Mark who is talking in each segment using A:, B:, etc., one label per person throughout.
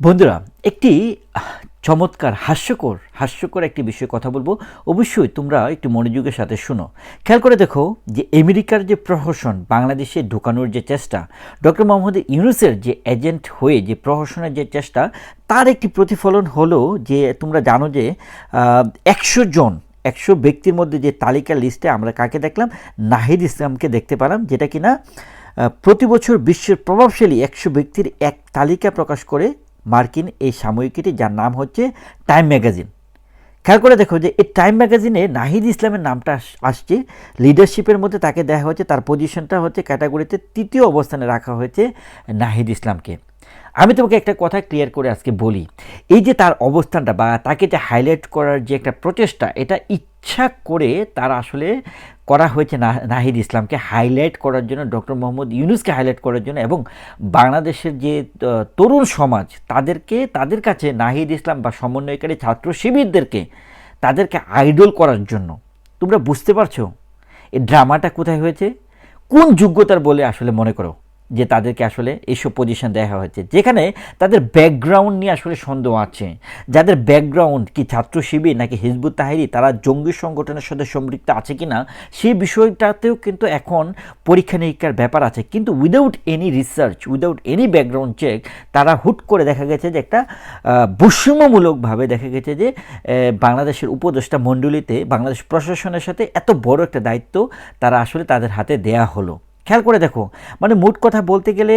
A: বন্ধুরা, একটি চমৎকার, হাস্যকর হাস্যকর একটি বিষয়ে কথা বলব। অবশ্যই তোমরা একটু মনোযোগের সাথে শুনো। খেয়াল করে দেখো যে আমেরিকার যে প্রহসন, বাংলাদেশে ঢোকানোর যে চেষ্টা, ডক্টর মোহাম্মদ ইউনুসের যে এজেন্ট হয়ে যে প্রহসনের যে চেষ্টা, তার একটি প্রতিফলন হলো যে তোমরা জানো যে একশো জন, একশো ব্যক্তির মধ্যে যে তালিকা লিস্টে আমরা কাকে দেখলাম? নাহিদ ইসলামকে দেখতে পেলাম, যেটা কিনা প্রতি বছর বিশ্বের প্রভাবশালী একশো ব্যক্তির এক তালিকা প্রকাশ করে মার্কিন এই সাময়িকীটি, যার নাম হচ্ছে টাইম ম্যাগাজিন। খেয়াল করে দেখো যে এই টাইম ম্যাগাজিনে নাহিদ ইসলামের নামটা আস- আসছে। লিডারশিপের মধ্যে তাকে দেখা হয়েছে, তার পজিশনটা হচ্ছে ক্যাটাগরিতে তৃতীয় অবস্থানে রাখা হয়েছে নাহিদ ইসলামকে। আমি তোমাকে একটা কথা ক্লিয়ার করে আজকে বলি। এই যে তার অবস্থানটা বা তাকে যে হাইলাইট করার যে একটা প্রচেষ্টা, এটা ইচ্ছা করে তার আসলে করা হয়েছে নাহিদ ইসলামকে হাইলাইট করার জন্য ডক্টর মোহাম্মদ ইউনুসকে হাইলাইট করার জন্য এবং বাংলাদেশের যে তরুণ সমাজ, তাদেরকে তাদের কাছে নাহিদ ইসলাম বা সমন্বয়কারী ছাত্র শিবিরদেরকে তাদেরকে আইডল করার জন্য। তোমরা বুঝতে পারছ? এই ড্রামাটা কোথায় হয়েছে? কোন যোগ্যতার বলে আসলে মনে করো? যে তাদেরকে আসলে এইসব পজিশন দেওয়া হয়েছে। যেখানে তাদের ব্যাকগ্রাউন্ড নিয়ে আসলে সন্দেহ আছে। যাদের ব্যাকগ্রাউন্ড কি ছাত্র শিবির নাকি হিজবুত তাহিরি, তারা জঙ্গি সংগঠনের সাথে সম্পৃক্ত আছে কিনা সেই বিষয়টাতেও কিন্তু এখন পরীক্ষা নিরীক্ষার ব্যাপার আছে। কিন্তু without any research without any background check তারা হুট করে দেখা গেছে যে একটা বৈষম্যমূলকভাবে দেখা গেছে যে বাংলাদেশের উপদেষ্টা মণ্ডলীতে, বাংলাদেশ প্রশাসনের সাথে এত বড় একটা দায়িত্ব তারা আসলে তাদের হাতে দেয়া হলো। খেয়াল করে দেখো মানে মোট কথা বলতে গেলে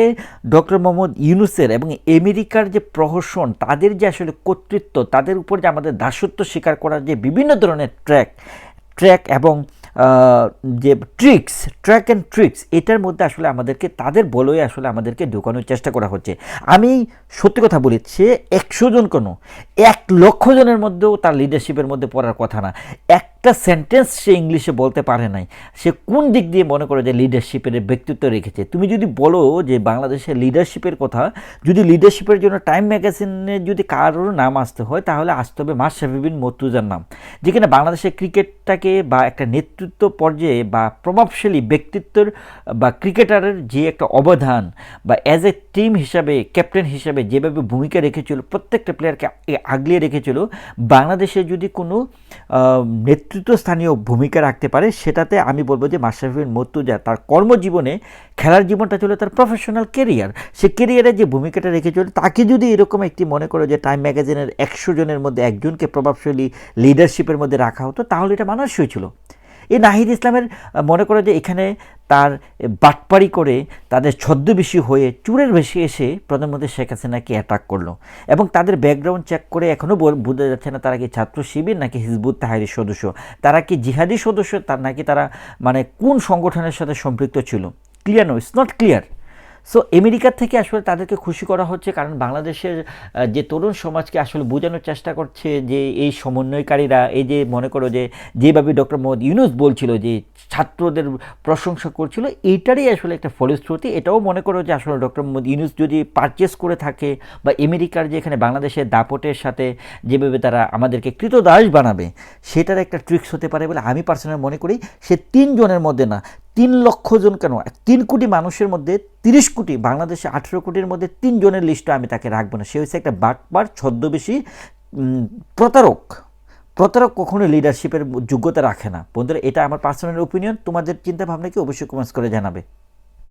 A: ডক্টর মোহাম্মদ ইউনুসের এবং আমেরিকার যে প্রহসন, তাদের যে আসলে কর্তৃত্ব, তাদের উপর যে আমাদের দাসত্ব স্বীকার করার যে বিভিন্ন ধরনের ট্র্যাক ট্র্যাক এবং যে ট্রিক্স, ট্র্যাক অ্যান্ড ট্রিক্স, এটার মধ্যে আসলে আমাদেরকে, তাদের বলয়ে আসলে আমাদেরকে ঢোকানোর চেষ্টা করা হচ্ছে। আমি সত্যি কথা বলি সে একশো জন কোনো, এক লক্ষ জনের মধ্যেও তার লিডারশিপের মধ্যে পড়ার কথা না। একটা সেন্টেন্স সে ইংলিশে বলতে পারে নাই। সে কোন দিক দিয়ে মনে করে যে লিডারশিপের ব্যক্তিত্ব রেখেছে? তুমি যদি বলো যে বাংলাদেশের লিডারশিপের কথা যদি লিডারশিপের জন্য টাইম ম্যাগাজিনে যদি কারোর নাম আসতে হয় তাহলে আসতে হবে মাশরাফি বিন মর্তুজার নাম। যেখানে বাংলাদেশের ক্রিকেটটাকে বা একটা নেতৃত্ব পর্যায়ে বা প্রভাবশালী ব্যক্তিত্বের বা ক্রিকেটারের যে একটা অবদান বা অ্যাজ এ টিম হিসাবে ক্যাপ্টেন হিসাবে যেভাবে ভূমিকা রেখেছিল প্রত্যেকটা প্লেয়ারকে আগলিয়ে রেখেছিল বাংলাদেশে যদি কোনো আহ, নেতৃত্বস্থানীয় ভূমিকা রাখতে পারে, সেটাতে আমি বলব যে মাশরাফিন মর্তুজা তার কর্মজীবনে খেলার জীবনটা ছিল তার প্রফেশনাল কেরিয়ার সে কেরিয়ারে যে ভূমিকাটা রেখে চলে তাকে যদি এরকম একটি মনে করো যে টাইম ম্যাগাজিনের একশো জনের মধ্যে একজনকে প্রভাবশালী লিডারশিপের মধ্যে রাখা হতো, তাহলে এটা মানানসই ছিল। এই নাহিদ ইসলামের মনে করে যে এখানে তার বাটপাড়ি করে তাদের ছদ্মবেশী হয়ে চুরের বেশি এসে প্রধানমন্ত্রী শেখ হাসিনাকে অ্যাটাক করল। এবং তাদের ব্যাকগ্রাউন্ড চেক করে এখনও বোঝা যাচ্ছে না তারা কি ছাত্র শিবির নাকি হিজবুত তাহারির সদস্য। তারা কি জিহাদি সদস্য? তার নাকি তারা মানে কোন সংগঠনের সাথে সম্পৃক্ত ছিল? Clear no it's not clear so আমেরিকার থেকে আসলে তাদেরকে খুশি করা হচ্ছে কারণ বাংলাদেশের যে তরুণ সমাজকে আসলে বোঝানোর চেষ্টা করছে যে এই সমন্বয়কারীরা, এই যে মনে করো যে যেভাবে ডক্টর মোহাম্মদ ইউনুস বলছিল যে ছাত্রদের প্রশংসা করছিল, এইটারই আসলে একটা ফলশ্রুতি। এটাও মনে করো যে আসলে ডক্টর মোহাম্মদ ইউনুস যদি পারচেস করে থাকে বা আমেরিকার যে এখানে বাংলাদেশের দাপটের সাথে যেভাবে তারা আমাদেরকে কৃতদাস বানাবে, সেটার একটা ট্রিক্স হতে পারে বলে আমি পার্সোনাল মনে করি। সে তিনজনের মধ্যে না তিন লক্ষ জন কেন? তিন কোটি মানুষের মধ্যে তিরিশ কোটি, বাংলাদেশে আঠেরো কোটির মধ্যে তিনজনের লিস্টে আমি তাকে রাখব না। সে হচ্ছে একটা বাটবার ছদ্মবেশী প্রতারক। প্রতারক কখনো লিডারশিপের যোগ্যতা রাখে না। বন্ধুরা, এটা আমার পার্সোনাল ওপিনিয়ন তোমাদের চিন্তাভাবনাকে অবশ্যই কমেন্টস করে জানাবে।